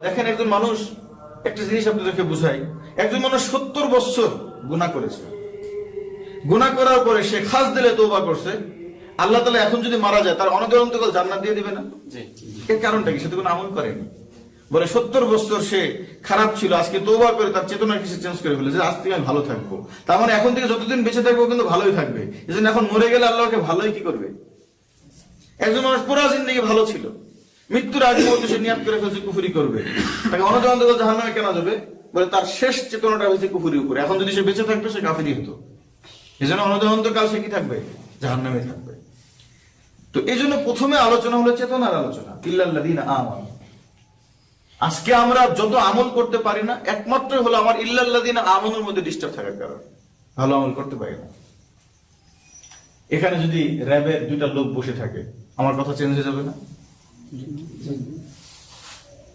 দেখেন একজন মানুষ একটা জিনিস আপনাদেরকে বুঝাই। একজন মানুষ সত্তর বছর গুণা করেছে। গুণা করার পরে সে খাস দিলে তৌবা করছে। আল্লাহ তালা এখন যদি মারা যায় তার অনন্ত অনন্তকাল জান্নাত দিয়ে দিবে না? এর কারণটা কি? সে তো কোনো আমল করেনি। বলে সত্তর বছর সে খারাপ ছিল আজকে তৌবা করে তার চেতনা কিছু চেঞ্জ করে ফেলে যে আজ থেকে আমি ভালো থাকব। তার মানে এখন থেকে যতদিন বেঁচে থাকব কিন্তু ভালোই থাকবে। এই জন্য এখন মরে গেলে আল্লাহকে ভালোই কি করবে? একজন মানুষ পুরা জিন্দগি ভালো ছিল। মৃত্যুর আগে পর্যন্ত সে নিয়াত করে ফেলছে, কুফুরি করবে। তাকে অনন্ত জাহান নামে কেন যাবে? বলে তার শেষ চেতনাটা হয়েছে কুফুরি উপরে। এখন যদি সে বেঁচে থাকবে সে কাফিরি হতো। এই জন্য অনন্ত কাল সে কি থাকবে? জাহান নামে থাকবে। তো এই জন্য প্রথমে আলোচনা হলো চেতনার আলোচনা। ইল্লাল্লাদিন আমার আজকে আমরা যত আমল করতে পারি না, একমাত্র হলো আমার ইল্লাল্লাদিন আমলের মধ্যে ডিস্টার্ব থাকার কারণে। ভালো আমল করতে পারি না। এখানে যদি র্যাবের দুইটা লোক বসে থাকে, আমার কথা চেঞ্জ হয়ে যাবে না?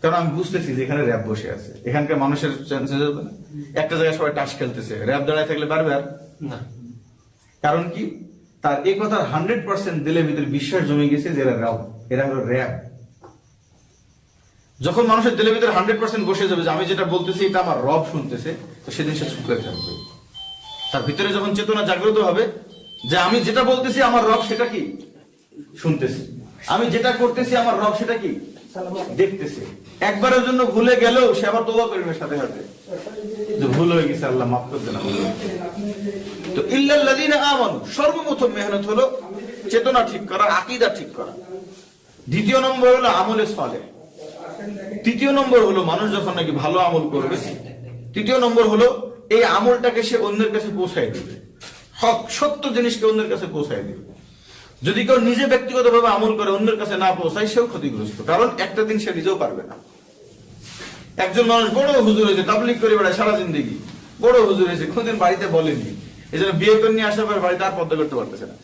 কারণ আমি বুঝতেছি যে এখানে র্যাব বসে আছে। এখানকার মানুষের হয়ে যাবে না। একটা জায়গায় সবাই টাস খেলতেছে। র্যাব দাঁড়ায় থাকলে পারবে আর? না। কারণ কি? তার এই কথার হান্ড্রেড পার্সেন্ট দিলের ভিতরে বিশ্বাস জমে গেছে যে এরা র্যাব এরা হলো র্যাব যখন মানুষের দিলের ভিতরে হান্ড্রেড পার্সেন্ট বসে যাবে যে আমি যেটা বলতেছি এটা আমার রব শুনতেছে, তো সেদিন সে চুপ থাকবে। তার ভিতরে যখন চেতনা জাগ্রত হবে যে আমি যেটা বলতেছি আমার রব সেটা কি? শুনতেছি। আমি যেটা করতেছি, আমার রব সেটা কি? দেখতেছে। একবারের জন্য ভুলে গেলেও সে আবার তোবা করবে সাথে সাথে। ভুল হয়ে গেছে, আল্লাহ মাফ করতে না তো ইল্লাল্লাযীনা আমানু, সর্বপ্রথম মেহনত হলো চেতনা ঠিক করা, আকীদা ঠিক করা। দ্বিতীয় নম্বর হলো আমলে সলে। তৃতীয় নম্বর হলো মানুষ যখন নাকি ভালো আমল করবে, তৃতীয় নম্বর হলো এই আমলটাকে সে অন্যের কাছে পৌঁছায় দিবে। হক, সত্য জিনিসকে অন্যের কাছে পৌঁছায় দিবে। যদি কেউ নিজে ব্যক্তিগতভাবে আমল করে অন্যের কাছে না পৌঁছায়, সেও ক্ষতিগ্রস্ত। কারণ একটা দিন সে নিজেও পারবে না। একজন মানুষ বড় হুজুর হয়েছে তাবলিক করে বেড়ায় সারা জিন্দগি। বড় হুজুর হয়েছে, কোনদিন বাড়িতে বলেনি। এই জন্য বিয়ে করে নিয়ে আসার পর বাড়িতে আর পর্দা করতে পারতেছে না।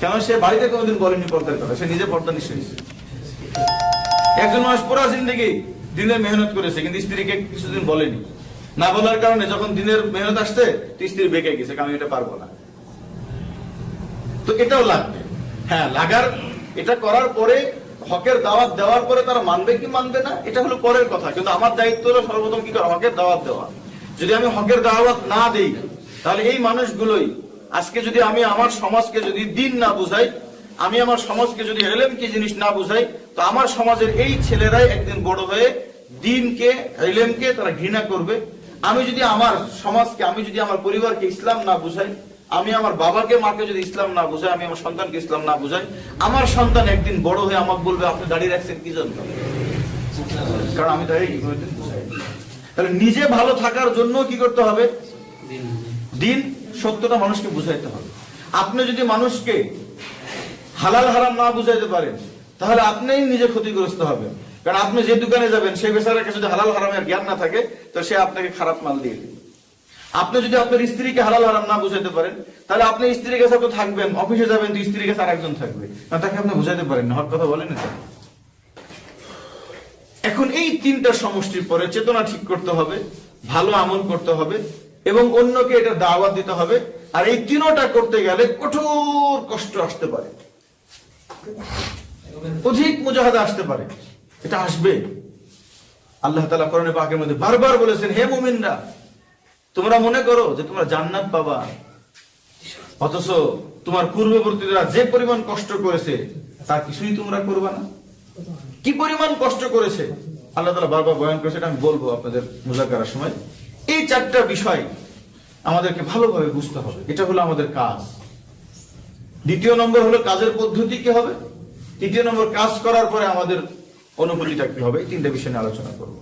কেন? সে বাড়িতে কোনোদিন বলেনি পর্দার কথা, সে নিজে পর্দা নিশ্চয় একজন মানুষ পুরা জিন্দগি দিনের মেহনত করেছে, কিন্তু স্ত্রীকে কিছুদিন বলেনি। না বলার কারণে যখন দিনের মেহনত আসছে স্ত্রী বেঁকে গেছে আমি এটা পারব না। তো এটাও লাগবে। হ্যাঁ লাগার, এটা করার পরে হকের দাওয়াত দেওয়ার পরে তারা মানবে কি মানবে না, এটা হলো পরের কথা। কিন্তু আমার দায়িত্ব হলো সর্বপ্রথম কি করা, হকের দাওয়াত দেওয়া। যদি আমি হকের দাওয়াত না দেই, তাহলে এই মানুষগুলোই, আজকে যদি আমি আমার সমাজকে যদি দিন না বুঝাই, আমি আমার সমাজকে যদি এলেম কি জিনিস না বুঝাই, তো আমার সমাজের এই ছেলেরাই একদিন বড় হয়ে দিনকে, এলেমকে তারা ঘৃণা করবে। আমি যদি আমার সমাজকে, আমি যদি আমার পরিবারকে ইসলাম না বুঝাই আমি আমার বাবাকে মাকে যদি ইসলাম না বুঝাই আমি আমার সন্তানকে ইসলাম না বুঝাই আমার সন্তান একদিন বড় হয়ে আমাকে বলবে আপনি দাঁড়িয়ে রাখছেন কি জন্য? কারণ আমি দাঁড়িয়ে কি তাহলে নিজে ভালো থাকার জন্য কি করতে হবে? দিন সত্যটা মানুষকে বুঝাইতে হবে। আপনি যদি মানুষকে হালাল হারাম না বুঝাইতে পারেন তাহলে আপনিই নিজে ক্ষতিগ্রস্ত হবেন। কারণ আপনি যে দোকানে যাবেন সেই বেচারার কাছে যদি হালাল হারামের জ্ঞান না থাকে তো সে আপনাকে খারাপ মাল দিয়ে দিবে। আপনি যদি আপনার স্ত্রীকে হালাল হারাম না বুঝাইতে পারেন, তাহলে আপনি স্ত্রীর কাছে তো থাকবেন, অফিসে যাবেন তো স্ত্রীর কাছে আরেকজন থাকবে। না, তাকে আপনি বুঝাইতে পারেন না হক কথা বলেন এটা এখন এই তিনটা সমষ্টির পরে চেতনা ঠিক করতে হবে, ভালো আমল করতে হবে, এবং অন্যকে এটা দাওয়াত দিতে হবে, আর এই তিনোটা করতে গেলে কঠোর কষ্ট আসতে পারে। অধিক মুজাহাদা আসতে পারে। এটা আসবে। আল্লাহ তালা করণে পাকের মধ্যে বারবার বলেছেন, হে মুমিনরা তোমরা মনে করো যে তোমরা জান্নাত পাবা। অথচ তোমার পূর্ববর্তীরা যে পরিমাণ কষ্ট করেছে তা কিছুই তোমরা করবা না। কি পরিমাণ কষ্ট করেছে? আল্লাহ তালা বারবার বয়ান করেছে আমি বলব আপনাদের মুজাকার সময়। এই চারটা বিষয় আমাদেরকে ভালোভাবে বুঝতে হবে। এটা হলো আমাদের কাজ। দ্বিতীয় নম্বর হলো কাজের পদ্ধতি কি হবে? তৃতীয় নম্বর, কাজ করার পরে আমাদের অনুভূতিটা কি হবে? এই তিনটা বিষয় নিয়ে আলোচনা করব।